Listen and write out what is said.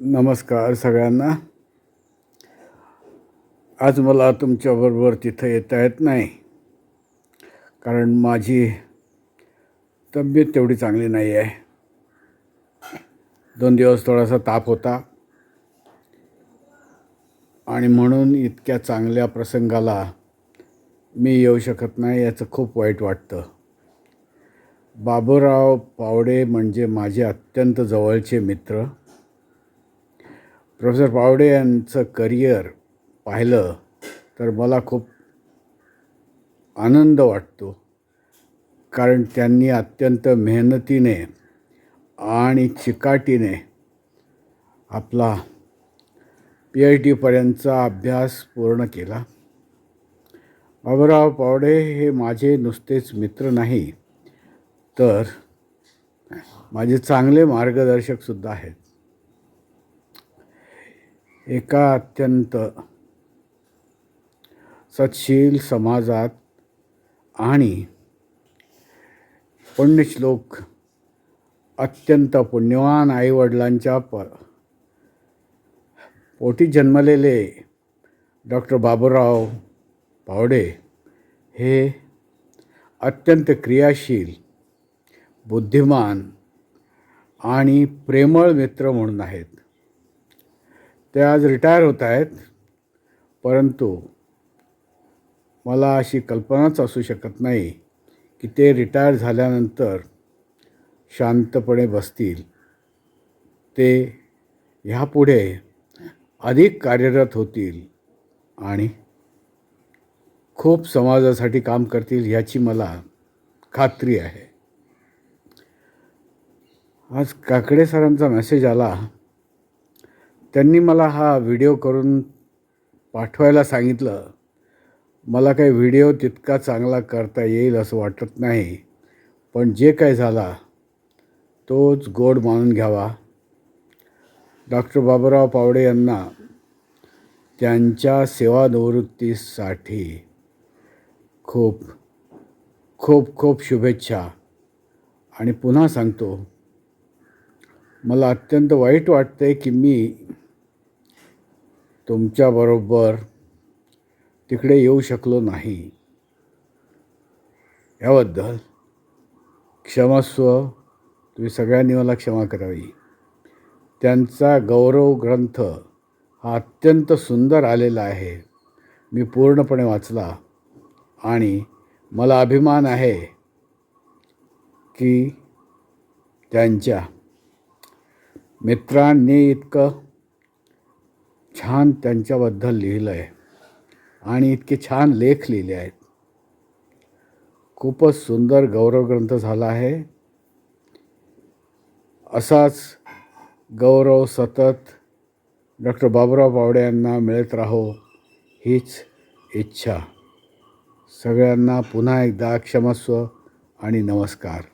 नमस्कार सगळ्यांना. आज मला तुमच्याबरोबर तिथं येता येत नाही. कारण माझी तब्येत तेवढी चांगली नाही आहे. दोन दिवस थोडासा ताप होता. आणि म्हणून इतक्या चांगल्या प्रसंगाला मी येऊ शकत नाही याचं खूप वाईट वाटतं. बाबूराव पावडे म्हणजे माझे अत्यंत जवळचे मित्र. प्रोफेसर पावडे यांचं करिअर पाहिलं तर मला खूप आनंद वाटतो. कारण त्यांनी अत्यंत मेहनतीने आणि चिकाटीने आपला पी एच डीपर्यंतचा अभ्यास पूर्ण केला. बाबूराव पावडे हे माझे नुसतेच मित्र नाही तर माझे चांगले मार्गदर्शकसुद्धा आहेत. एका अत्यंत सत्शील समाजात आणि पुण्यश्लोक अत्यंत पुण्यवान आईवडिलांच्या प पोटी जन्मलेले डॉक्टर बाबूराव पावडे हे अत्यंत क्रियाशील बुद्धिमान आणि प्रेमळ मित्र म्हणून आहेत. ते आज रिटायर होत आहेत. परंतु मला अशी कल्पनाच असू शकत नाही की ते रिटायर झाल्यानंतर शांतपणे बसतील. ते ह्यापुढे अधिक कार्यरत होतील आणि खूप समाजासाठी काम करतील ह्याची मला खात्री आहे. आज काकडे सरांचा मेसेज आला त्यांनी मला हा व्हिडिओ करून पाठवायला सांगितलं. मला काही व्हिडिओ तितका चांगला करता येईल असं वाटत नाही. पण जे काय झाला तोच गोड मानून घ्यावा. डॉक्टर बाबूराव पावडे यांना त्यांच्या सेवानिवृत्तीसाठी खूप खूप खूप शुभेच्छा. आणि पुन्हा सांगतो मला अत्यंत वाईट वाटतं आहे की मी तुमच्याबरोबर तिकडे येऊ शकलो नाही. याबद्दल क्षमस्व तुम्ही सगळ्यांनी मला क्षमा करावी. त्यांचा गौरव ग्रंथ हा अत्यंत सुंदर आलेला आहे. मी पूर्णपणे वाचला आणि मला अभिमान आहे की त्यांच्या मित्रांनी इतकं छान त्यांच्याबद्दल लिहिलं आहे आणि इतके छान लेख लिहिले आहेत. खूपच सुंदर गौरवग्रंथ झाला आहे. असाच गौरव सतत डॉक्टर बाबुराव पावडे यांना मिळत राहो हीच इच्छा. सगळ्यांना पुन्हा एकदा क्षमस्व आणि नमस्कार.